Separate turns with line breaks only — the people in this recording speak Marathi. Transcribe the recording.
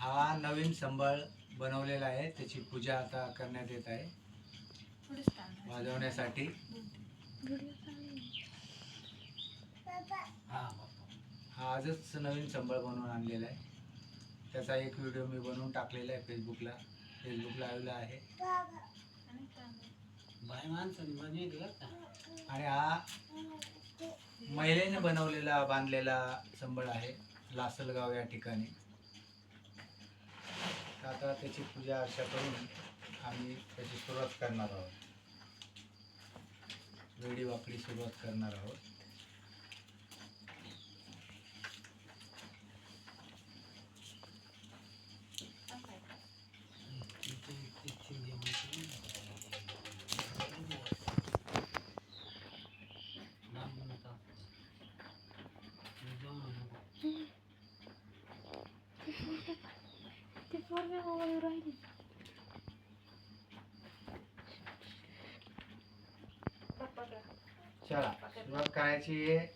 हा नवीन संबळ बनवलेला आहे. त्याची पूजा आता करण्यात येत आहे. वाजवण्यासाठी.
हा
हा आजच नवीन संबळ बनवून आणलेला आहे. त्याचा एक व्हिडिओ मी बनवून टाकलेला आहे फेसबुकला. फेसबुक लाईव्हला आहे. आणि हा महिलेने बनवलेला बांधलेला संबळ आहे. लासलगाव या ठिकाणी. आता त्याची पूजा अर्चा करून आम्ही त्याची सुरुवात करणार आहोत. वेडी वाकडी सुरुवात करणार आहोत.
ते पोरगे मोबाईल राहिले
चला सुरुवात करायची आहे.